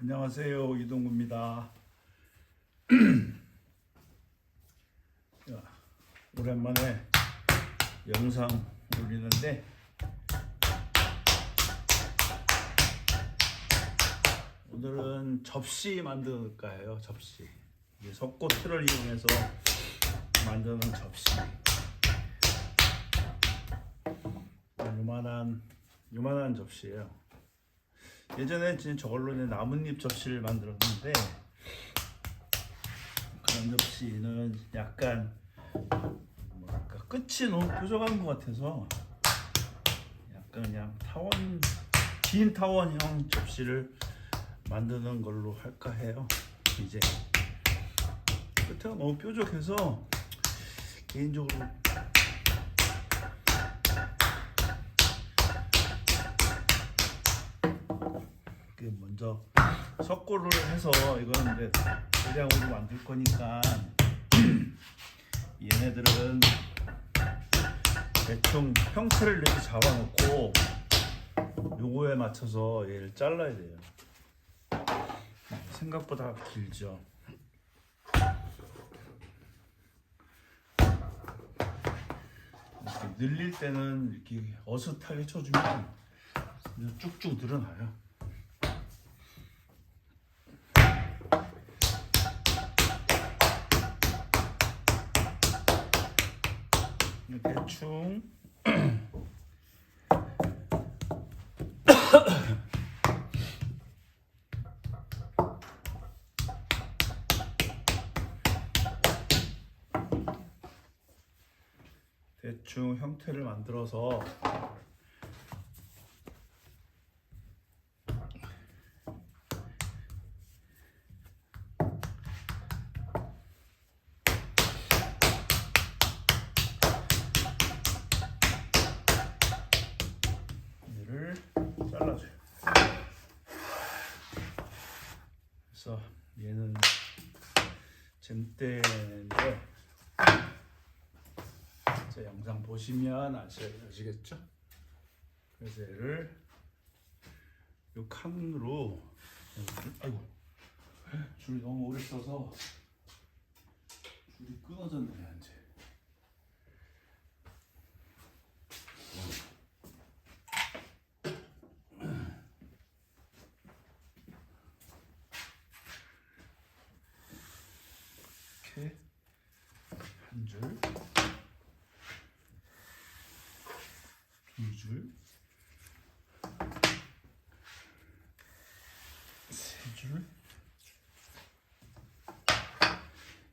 안녕하세요 이동구입니다. 자, 오랜만에 영상 올리는데 오늘은 접시 만들까 해요 접시 석고틀을 이용해서 만드는 접시 요만한 요만한 접시예요. 예전에 저걸로 이제 나뭇잎 접시를 만들었는데 그런 접시는 약간 뭐랄까 끝이 너무 뾰족한 것 같아서 약간 그냥 타원 긴 타원형 접시를 만드는 걸로 할까 해요. 이제 끝에가 너무 뾰족해서 개인적으로 그 먼저 석고를 해서 이거는 이제 대량으로 만들 거니까 얘네들은 대충 형태를 이렇게 잡아놓고 요거에 맞춰서 얘를 잘라야 돼요. 생각보다 길죠. 이렇게 늘릴 때는 이렇게 어슷하게 쳐주면 쭉쭉 늘어나요. 대충. 대충 형태를 만들어서 얘를 잘라줘요. 그래서 얘는 잼대인데 제 영상 보시면 아시, 아시겠죠? 그래서 얘를 요 칸으로 아이고 줄이 너무 오래 써서 줄이 끊어졌네요 이제. 이렇게 한 줄, 두 줄, 세 줄.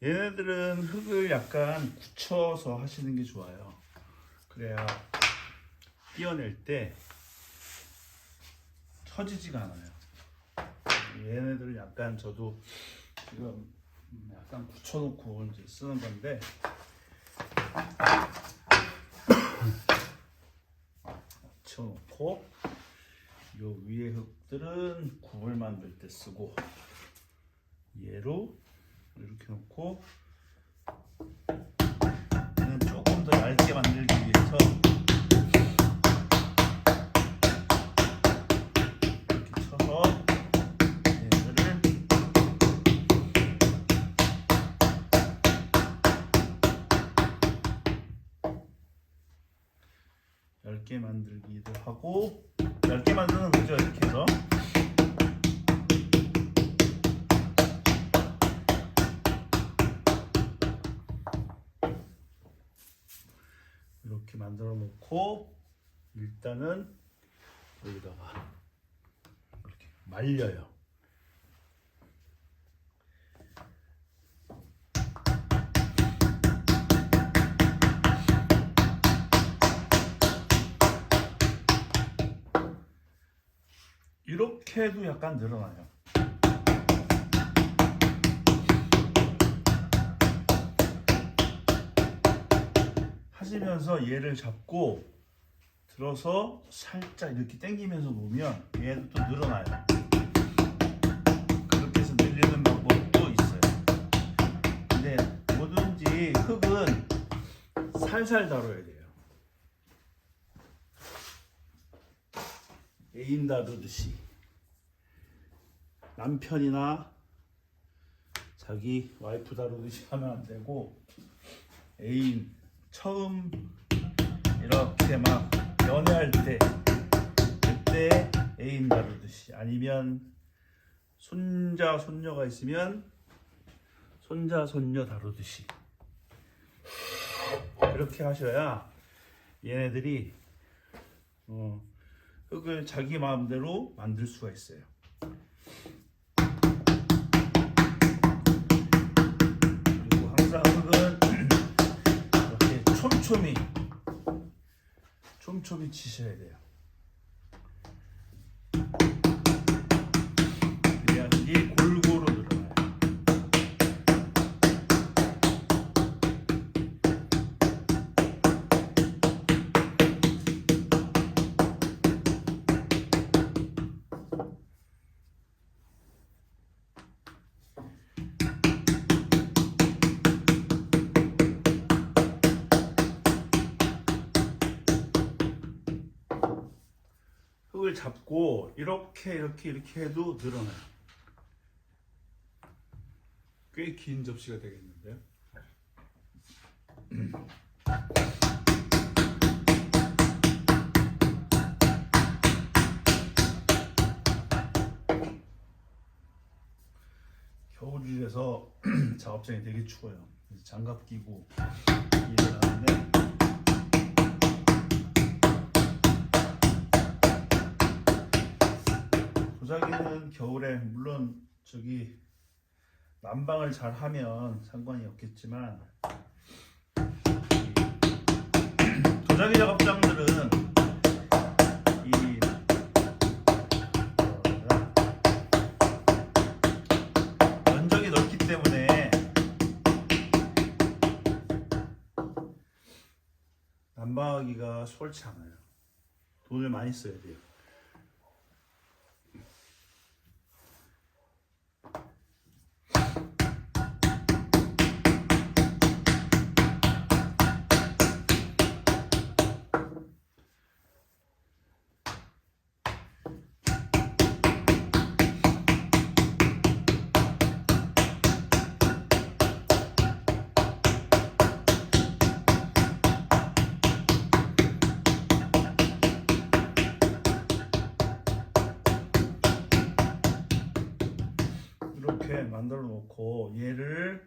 얘네들은 흙을 약간 굳혀서 하시는 게 좋아요. 그래야 띄어낼 때 처지지가 않아요. 얘네들은 약간 저도 지금 약간 붙여놓고 이제 쓰는 건데 붙여놓고 요 위에 흙들은 굽을 만들 때 쓰고 얘로 이렇게 놓고 조금 더 얇게 만들기 위해서 이렇게 쳐서 얘들을 얇게 만들기도 하고 얇게 만드는 일단은 여기다가 이렇게 말려요 이렇게 해도 약간 늘어나요. 하시면서 얘를 잡고 들어서 살짝 이렇게 당기면서 놓으면 얘도 또 늘어나요. 그렇게 해서 늘리는 방법도 있어요. 근데 뭐든지 흙은 살살 다뤄야 돼요. 에임 다루듯이. 남편이나 자기 와이프 다루듯이 하면 안 되고 애인 처음 이렇게 막 연애할 때 그때 애인 다루듯이 아니면 손자 손녀가 있으면 손자 손녀 다루듯이 그렇게 하셔야 얘네들이 어, 흙을 자기 마음대로 만들 수가 있어요. 그리고 항상 흙은 이렇게 촘촘히 촘촘히 치셔야 돼요. 잡고 이렇게 이렇게 이렇게 해도 늘어나요. 꽤 긴 접시가 되겠는데요. 겨울이라서 작업장이 되게 추워요. 장갑 끼고 도자기는 겨울에 물론 저기 난방을 잘 하면 상관이 없겠지만 이 도자기 작업장들은 이 그러나 면적이 넓기 때문에 난방하기가 수월치 않아요. 돈을 많이 써야 돼요. 이렇게 만들어 놓고 얘를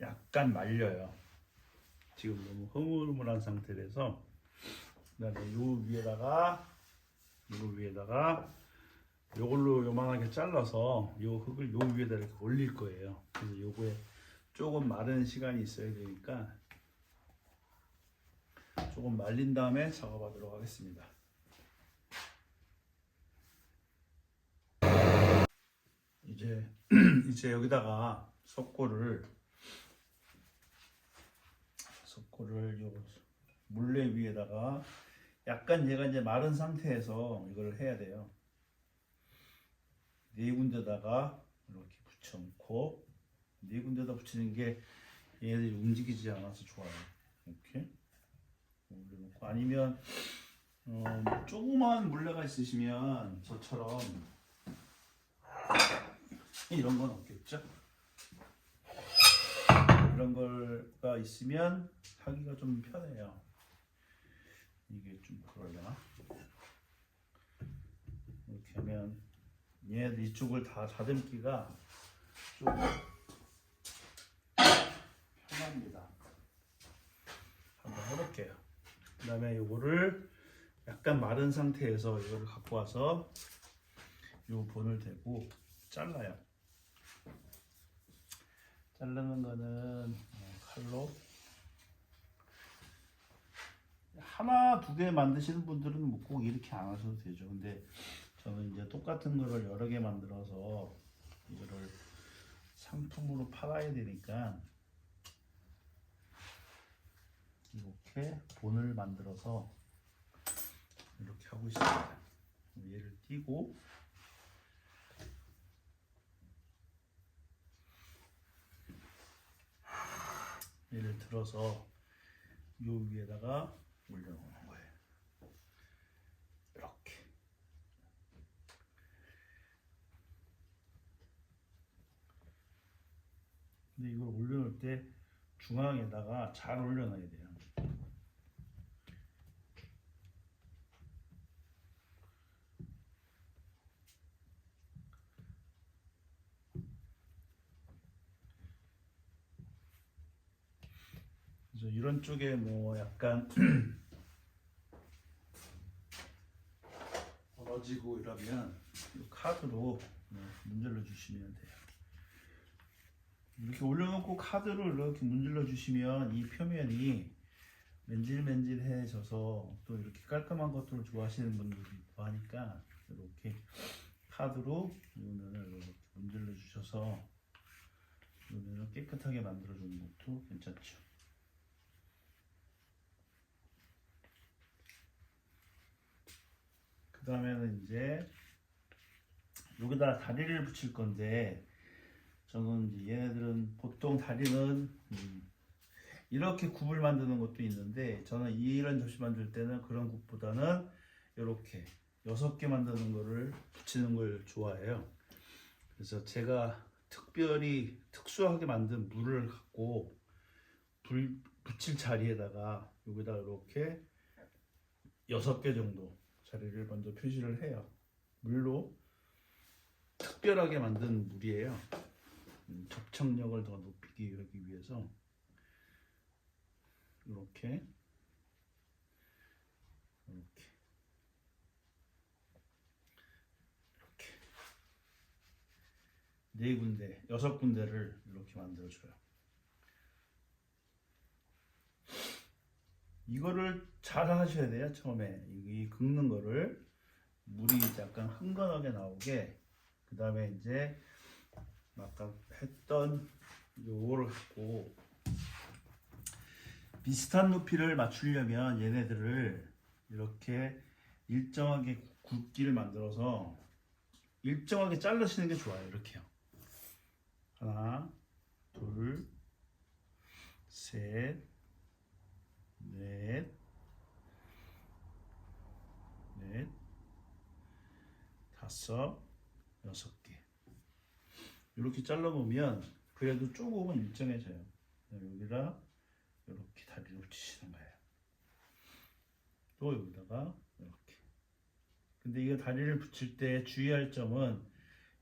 약간 말려요. 지금 너무 흐물흐물한 상태라서 그다음에 요 위에다가 요 위에다가 요걸로 요만하게 잘라서 요 흙을 요 위에다 이렇게 올릴 거예요. 그래서 요거에 조금 마른 시간이 있어야 되니까 조금 말린 다음에 작업하도록 하겠습니다. 이제 이제 여기다가 석고를 석고를 요 물레 위에다가 약간 얘가 이제 마른 상태에서 이걸 해야 돼요. 네 군데다가 이렇게 붙여놓고 네 군데다 붙이는 게 얘네들이 움직이지 않아서 좋아요. 이렇게 올려놓고 아니면 어, 조그만 물레가 있으시면 저처럼 이런 건 없겠죠? 이런 거가 있으면 하기가 좀 편해요. 이게 좀 그러려나? 이렇게 하면 얘들 이쪽을 다 다듬기가 좀 편합니다. 한번 해볼게요. 그 다음에 이거를 약간 마른 상태에서 이거를 갖고 와서 요 본을 대고 잘라요. 자르는 거는 어, 칼로 하나 두 개 만드시는 분들은 뭐 꼭 이렇게 안 하셔도 되죠. 근데 저는 이제 똑같은 거를 여러 개 만들어서 이거를 상품으로 팔아야 되니까 이렇게 본을 만들어서 이렇게 하고 있습니다. 얘를 띄고 얘를 들어서 요 위에다가 올려놓는 거예요. 이렇게. 근데 이걸 올려놓을 때 중앙에다가 잘 올려놔야 돼요. 이런 쪽에 뭐 약간 벌어지고 이러면 이 카드로 네, 문질러 주시면 돼요. 이렇게 올려놓고 카드를 이렇게 문질러 주시면 이 표면이 맨질맨질해져서 또 이렇게 깔끔한 것들을 좋아하시는 분들도 있고 하니까 이렇게 카드로 이거는 이렇게 문질러 주셔서 이거는 깨끗하게 만들어 주는 것도 괜찮죠. 그 다음에는 이제 여기다 다리를 붙일 건데 저는 이제 얘네들은 보통 다리는 음, 이렇게 굽을 만드는 것도 있는데 저는 이런 접시 만들 때는 그런 굽보다는 이렇게 여섯 개 만드는 거를 붙이는 걸 좋아해요. 그래서 제가 특별히 특수하게 만든 물을 갖고 불 붙일 자리에다가 여기다 이렇게 여섯 개 정도 자리를 먼저 표시를 해요. 물로 특별하게 만든 물이에요. 음, 접착력을 더 높이기 위해서 이렇게 이렇게 이렇게 네 군데 여섯 군데를 이렇게 만들어줘요. 이거를 잘 하셔야 돼요 처음에. 이 긁는 거를. 물이 약간 흥건하게 나오게. 그 다음에 이제 아까 했던 요거를 갖고 비슷한 높이를 맞추려면 얘네들을 이렇게 일정하게 굵기를 만들어서 일정하게 자르시는 게 좋아요. 이렇게요. 하나 둘셋 다섯, 여섯 개. 이렇게 잘라보면 그래도 조금은 일정해져요. 여기다 이렇게 다리를 붙이시는 거예요. 또 여기다가 이렇게. 근데 이거 다리를 붙일 때 주의할 점은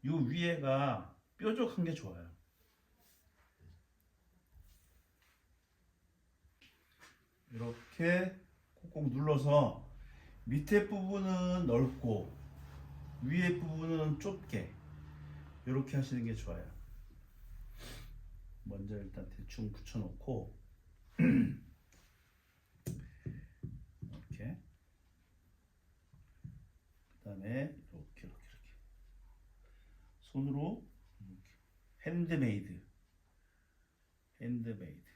이 위에가 뾰족한 게 좋아요. 이렇게 콕콕 눌러서 밑에 부분은 넓고 위에 부분은 좁게 이렇게 하시는 게 좋아요. 먼저 일단 대충 붙여놓고 이렇게. 그다음에 이렇게 이렇게 이렇게. 손으로 이렇게. 핸드메이드. 핸드메이드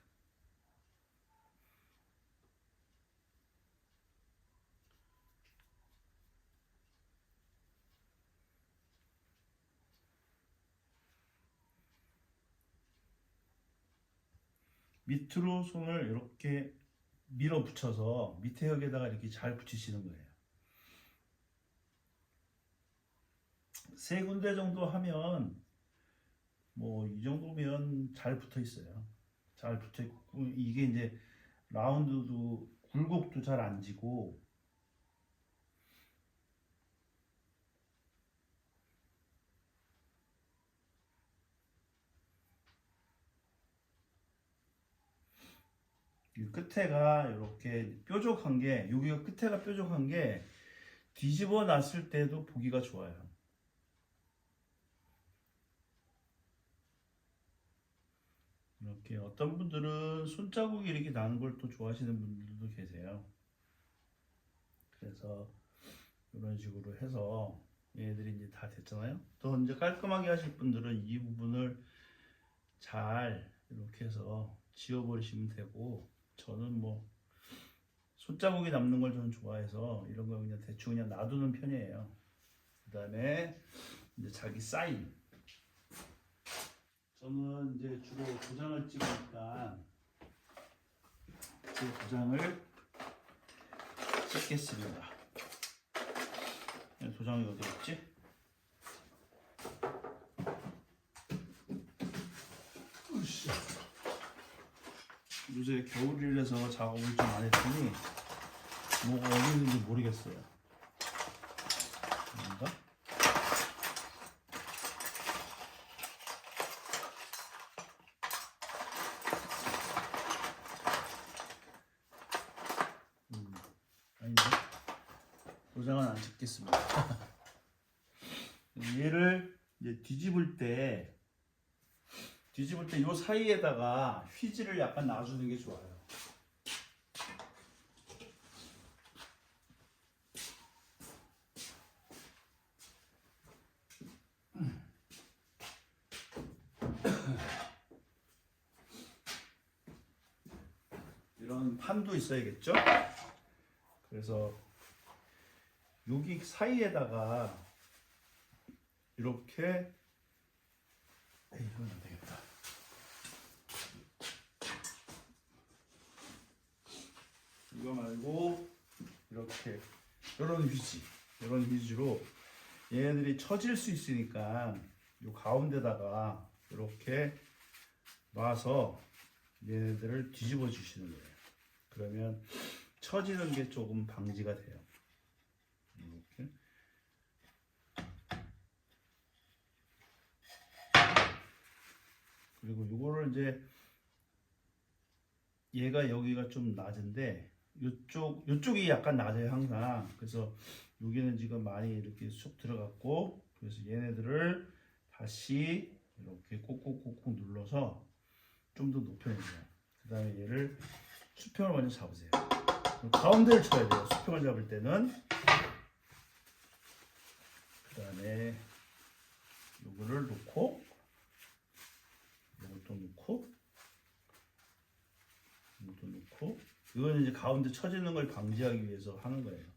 밑으로 손을 이렇게 밀어 붙여서 밑에 흙에다가 이렇게 잘 붙이시는 거예요. 세 군데 정도 하면 뭐 이 정도면 잘 붙어 있어요. 잘 붙어 있고 이게 이제 라운드도 굴곡도 잘 안 지고 끝에가 이렇게 뾰족한 게 여기가 끝에가 뾰족한 게 뒤집어 놨을 때도 보기가 좋아요. 이렇게 어떤 분들은 손자국이 이렇게 나는 걸 또 좋아하시는 분들도 계세요. 그래서 이런 식으로 해서 얘네들이 이제 다 됐잖아요. 또 이제 깔끔하게 하실 분들은 이 부분을 잘 이렇게 해서 지워버리시면 되고 저는 뭐 손자국이 남는 걸 저는 좋아해서 이런 거 그냥 대충 그냥 놔두는 편이에요. 그 다음에 이제 자기 사인. 저는 이제 주로 도장을 찍으니까 제 도장을 찍겠습니다. 네, 도장이 어디 있지? 으쌰. 요새 겨울이라서 작업을 좀 안 했더니 뭐가 어디 있는지 모르겠어요. 뭔가? 음, 아닌데 도장은 안 찍겠습니다. 얘를 이제 뒤집을 때 뒤집을 때 요 사이에다가 휘지를 약간 놔주는 게 좋아요. 이런 판도 있어야겠죠? 그래서 여기 사이에다가 이렇게 에이, 이건 안 되겠다. 이거 말고 이렇게 이런 휘지, 이런 휘지로 얘네들이 처질 수 있으니까 이 가운데다가 이렇게 놔서 얘네들을 뒤집어 주시는 거예요. 그러면 처지는 게 조금 방지가 돼요. 이렇게. 그리고 이거를 이제 얘가 여기가 좀 낮은데 이쪽 이쪽이 약간 낮아요 항상. 그래서 여기는 지금 많이 이렇게 쑥 들어갔고 그래서 얘네들을 다시 이렇게 꾹꾹꾹꾹 눌러서 좀 더 높여내세요. 그 다음에 얘를 수평을 먼저 잡으세요. 가운데를 쳐야 돼요. 수평을 잡을 때는. 그 다음에 요거를 놓고 요것도 놓고 이것도 놓고 이거는 이제 가운데 쳐지는 걸 방지하기 위해서 하는 거예요.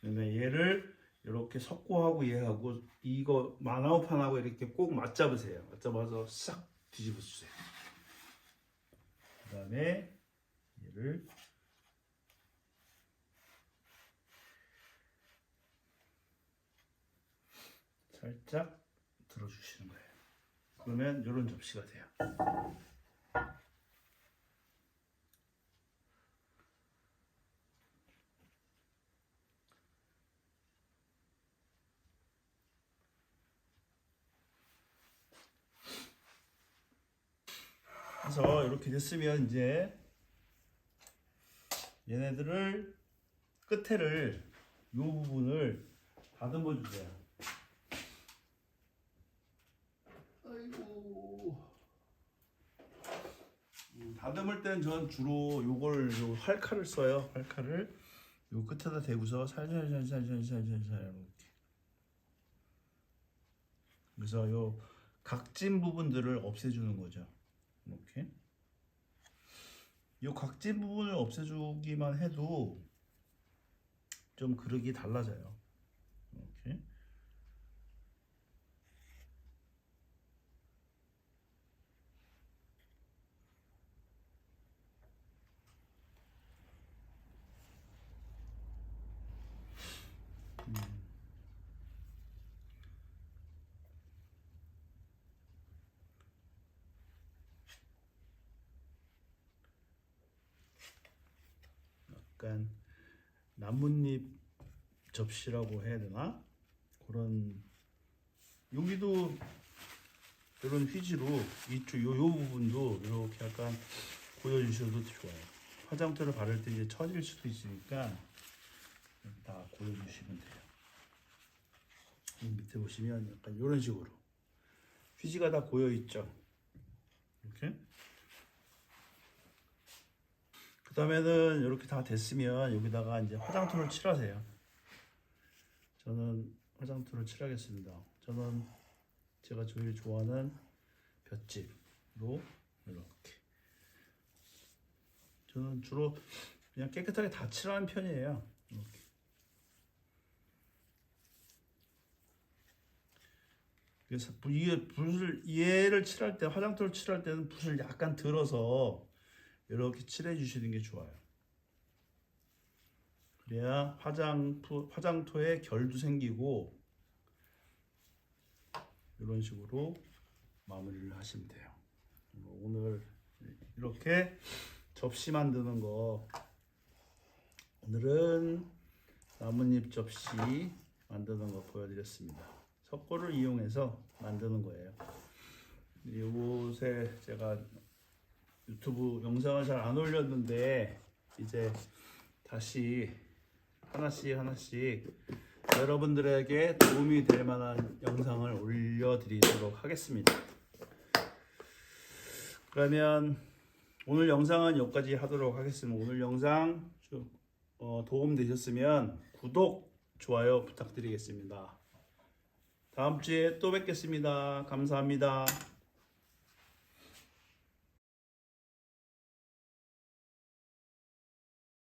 그러면 얘를 이렇게 석고하고 얘하고 이거 마나우판하고 이렇게 꼭 맞잡으세요. 맞잡아서 싹 뒤집어 주세요. 그 다음에 얘를 살짝 들어주시는 거예요. 그러면 이런 접시가 돼요. 그래서 이렇게 됐으면 이제 얘네들을 끝에를 이 부분을 다듬어 주세요. 아이고. 음, 다듬을 때는 전 주로 요걸 요 활칼을 써요. 활칼을 요 끝에다 대고서 살살살살살살살 이렇게. 그래서 요 각진 부분들을 없애주는 거죠. 이렇게. 요 각진 부분을 없애주기만 해도 좀 그릇이 달라져요. 이렇게. 약간 나뭇잎 접시라고 해야 되나? 그런 여기도 이런 휘지로 이쪽 요, 요 부분도 이렇게 약간 고여주셔도 좋아요. 화장토를 바를 때 이제 처질 수도 있으니까 다 고여주시면 돼요. 이 밑에 보시면 약간 이런 식으로 휘지가 다 고여 있죠. 이렇게. 그 다음에는 이렇게 다 됐으면 여기다가 이제 화장토를 칠하세요. 저는 화장토를 칠하겠습니다. 저는 제가 제일 좋아하는 볏짚으로 이렇게. 저는 주로 그냥 깨끗하게 다 칠하는 편이에요. 이렇게. 그래서 이게 붓을 얘를 칠할 때 화장토를 칠할 때는 붓을 약간 들어서 이렇게 칠해 주시는 게 좋아요. 그래야 화장 화장토에 결도 생기고 이런 식으로 마무리를 하시면 돼요. 오늘 이렇게 접시 만드는 거 오늘은 나뭇잎 접시 만드는 거 보여드렸습니다. 석고를 이용해서 만드는 거예요. 요새 제가 유튜브 영상을 잘 안 올렸는데 이제 다시 하나씩 하나씩 여러분들에게 도움이 될 만한 영상을 올려드리도록 하겠습니다. 그러면 오늘 영상은 여기까지 하도록 하겠습니다. 오늘 영상 좀, 어, 도움 되셨으면 구독, 좋아요 부탁드리겠습니다. 다음 주에 또 뵙겠습니다. 감사합니다.